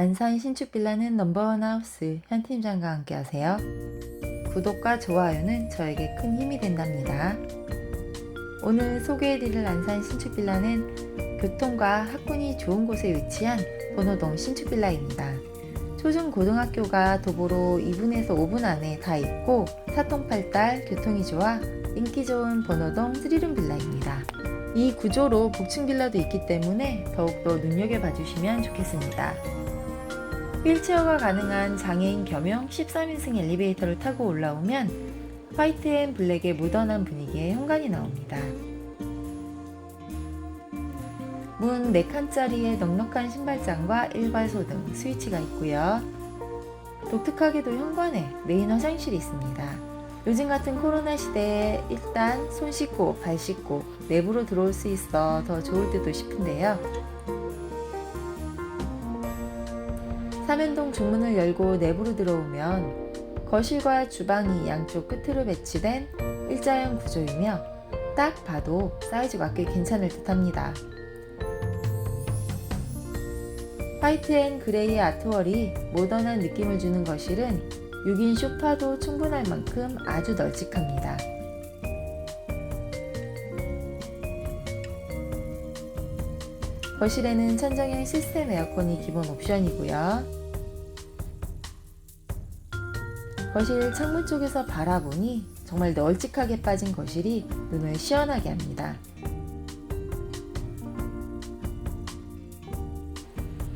안산 신축 빌라는 넘버원 하우스 현 팀장과 함께 하세요. 구독과 좋아요는 저에게 큰 힘이 된답니다. 오늘 소개해드릴 안산 신축 빌라는 교통과 학군이 좋은 곳에 위치한 번호동 신축 빌라입니다. 초중 고등학교가 도보로 2분에서 5분 안에 다 있고 사통팔달 교통이 좋아 인기 좋은 번호동 스리룸 빌라입니다. 이 구조로 복층 빌라도 있기 때문에 더욱더 눈여겨봐 주시면 좋겠습니다. 휠체어가 가능한 장애인 겸용 13인승 엘리베이터를 타고 올라오면 화이트 앤 블랙의 모던한 분위기의 현관이 나옵니다. 문 4칸짜리의 넉넉한 신발장과 일괄소 등 스위치가 있고요. 독특하게도 현관에 메인 화장실이 있습니다. 요즘 같은 코로나 시대에 일단 손 씻고 발 씻고 내부로 들어올 수 있어 더 좋을 듯도 싶은데요. 삼연동 중문을 열고 내부로 들어오면 거실과 주방이 양쪽 끝으로 배치된 일자형 구조이며 딱 봐도 사이즈가 꽤 괜찮을 듯합니다. 화이트 앤 그레이의 아트월이 모던한 느낌을 주는 거실은 6인 소파도 충분할 만큼 아주 널찍합니다. 거실에는 천정형 시스템 에어컨이 기본 옵션이고요. 거실 창문 쪽에서 바라보니 정말 널찍하게 빠진 거실이 눈을 시원하게 합니다.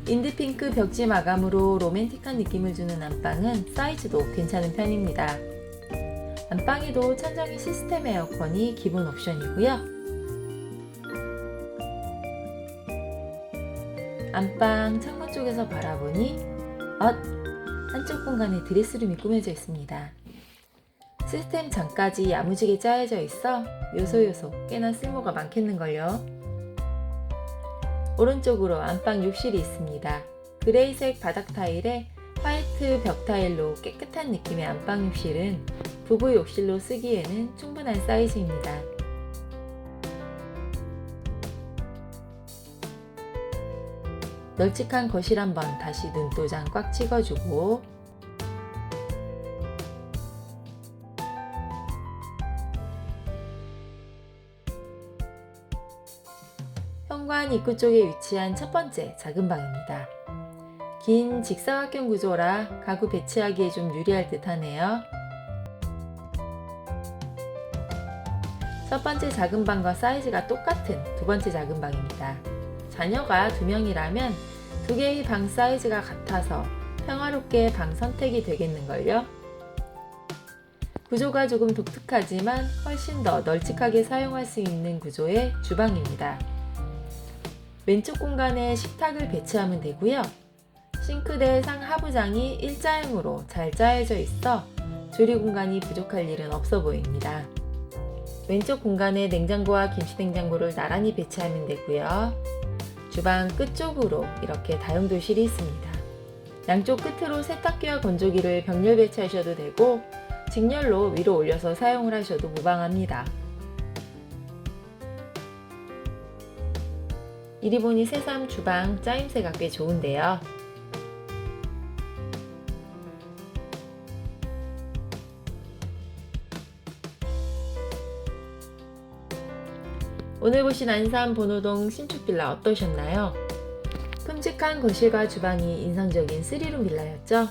인드핑크 벽지 마감으로 로맨틱한 느낌을 주는 안방은 사이즈도 괜찮은 편입니다. 안방에도 천정형 시스템 에어컨이 기본 옵션이고요. 안방 창문 쪽에서 바라보니 엇! 한쪽 공간에 드레스룸이 꾸며져 있습니다. 시스템 장까지 야무지게 짜여져 있어 요소요소 꽤나 쓸모가 많겠는걸요. 오른쪽으로 안방 욕실이 있습니다. 그레이색 바닥 타일에 화이트 벽 타일로 깨끗한 느낌의 안방 욕실은 부부 욕실로 쓰기에는 충분한 사이즈입니다. 널찍한 거실 한번 다시 눈도장 꽉 찍어주고 현관 입구 쪽에 위치한 첫 번째 작은 방입니다. 긴 직사각형 구조라 가구 배치하기에 좀 유리할 듯 하네요. 첫 번째 작은 방과 사이즈가 똑같은 두 번째 작은 방입니다. 자녀가 두 명이라면 두 개의 방 사이즈가 같아서 평화롭게 방 선택이 되겠는걸요? 구조가 조금 독특하지만 훨씬 더 널찍하게 사용할 수 있는 구조의 주방입니다. 왼쪽 공간에 식탁을 배치하면 되고요. 싱크대 상하부장이 일자형으로 잘 짜여져 있어 조리 공간이 부족할 일은 없어 보입니다. 왼쪽 공간에 냉장고와 김치냉장고를 나란히 배치하면 되고요. 주방 끝쪽으로 이렇게 다용도실이 있습니다. 양쪽 끝으로 세탁기와 건조기를 병렬 배치하셔도 되고 직렬로 위로 올려서 사용을 하셔도 무방합니다. 이리 보니 새삼 주방 짜임새가 꽤 좋은데요. 오늘 보신 안산 번호동 신축 빌라 어떠셨나요? 큼직한 거실과 주방이 인상적인 스리룸 빌라였죠?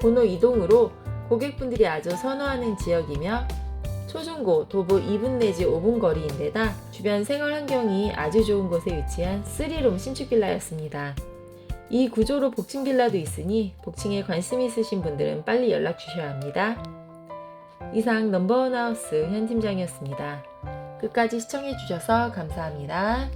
번호 이동으로 고객분들이 아주 선호하는 지역이며 초중고 도보 2분 내지 5분 거리인데다 주변 생활 환경이 아주 좋은 곳에 위치한 스리룸 신축 빌라였습니다. 이 구조로 복층 빌라도 있으니 복층에 관심 있으신 분들은 빨리 연락 주셔야 합니다. 이상 넘버원 하우스 현 팀장이었습니다. 끝까지 시청해주셔서 감사합니다.